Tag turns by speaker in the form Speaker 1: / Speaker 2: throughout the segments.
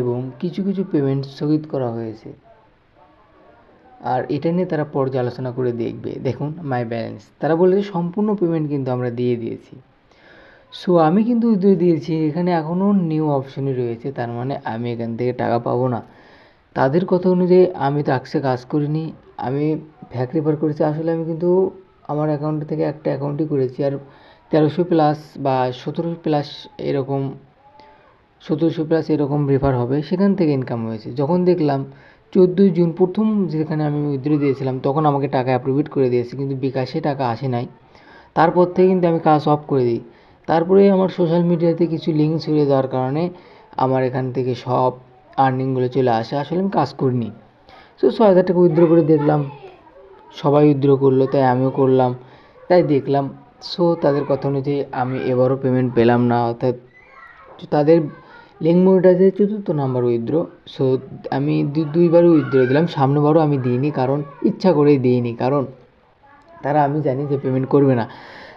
Speaker 1: এবং কিছু কিছু পেমেন্ট স্থগিত করা হয়েছে। আর এটা নিয়ে তারা পর্যালোচনা করে দেখবে। দেখুন মাই ব্যালেন্স তারা বলেছে সম্পূর্ণ পেমেন্ট কিন্তু আমরা দিয়ে দিয়েছি। সো আমি কিন্তু দিয়ে দিয়েছি, এখানে এখনও নিউ অপশনই রয়েছে। তার মানে আমি এখান থেকে টাকা পাবো না। তাদের কথা অনুযায়ী আমি তো আকসে কাজ করিনি। আমি ফ্যাক রেফার করেছি। আসলে আমি কিন্তু আমার অ্যাকাউন্ট থেকে একটা অ্যাকাউন্টই করেছি। আর তেরোশো প্লাস বা সতেরোশো প্লাস এরকম সতেরোশো প্লাস এরকম রেফার হবে, সেখান থেকে ইনকাম হয়েছে। যখন দেখলাম চোদ্দোই জুন, প্রথম যেখানে আমি উইথড্র দিয়েছিলাম, তখন আমাকে টাকা অ্যাপ্রুভেট করে দিয়েছে, কিন্তু বিকাশে টাকা আসে নাই। তারপর থেকে কিন্তু আমি কাজ অফ করে দিই। তারপরে আমার সোশ্যাল মিডিয়াতে কিছু লিঙ্ক ছড়িয়ে দেওয়ার কারণে আমার এখান থেকে সব আর্নিংগুলো চলে আসে, আসলে আমি কাজ করিনি। সো ছ হাজার টাকা উইথড্র করে দেখলাম, সবাই উইথড্র করল, তাই আমিও করলাম, তাই দেখলাম। সো তাদের কথা অনুযায়ী আমি এবারও পেমেন্ট পেলাম না, অর্থাৎ তাদের লিঙ্ক মনিটাইজের চতুর্থ নাম্বার উইথড্র। সো আমি দু- দুইবারও উইথড্র দিলাম, সামনেবারও আমি দিইনি, কারণ ইচ্ছা করেই দিইনি, কারণ তারা আমি জানি যে পেমেন্ট করবে না।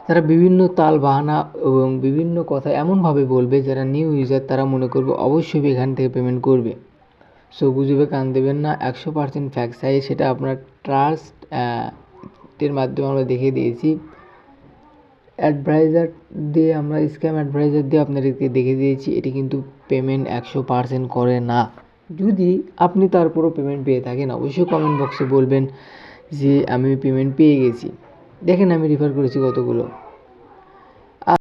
Speaker 1: তারা বিভিন্ন তাল বাহানা এবং বিভিন্ন কথা এমনভাবে বলবে, যারা নিউ ইউজার তারা মনে করবে অবশ্যই এখান থেকে পেমেন্ট করবে। সো গুজবে কান দেবেন না, একশো পার্সেন্ট ফ্যাক্স সাই সেটা আপনার ট্রাস্ট এর মাধ্যমে আমরা দেখিয়ে দিয়েছি। অ্যাডভাইজার দিয়ে আমরা স্ক্যাম অ্যাডভাইজার দিয়ে আপনাদেরকে দেখে দিয়েছি, এটি কিন্তু পেমেন্ট একশো পার্সেন্ট করে না। যদি আপনি তারপরও পেমেন্ট পেয়ে থাকেন, অবশ্যই কমেন্ট বক্সে বলবেন যে, আমি পেমেন্ট পেয়ে গেছি। দেখেন, আমি রেফার করেছি কতগুলো।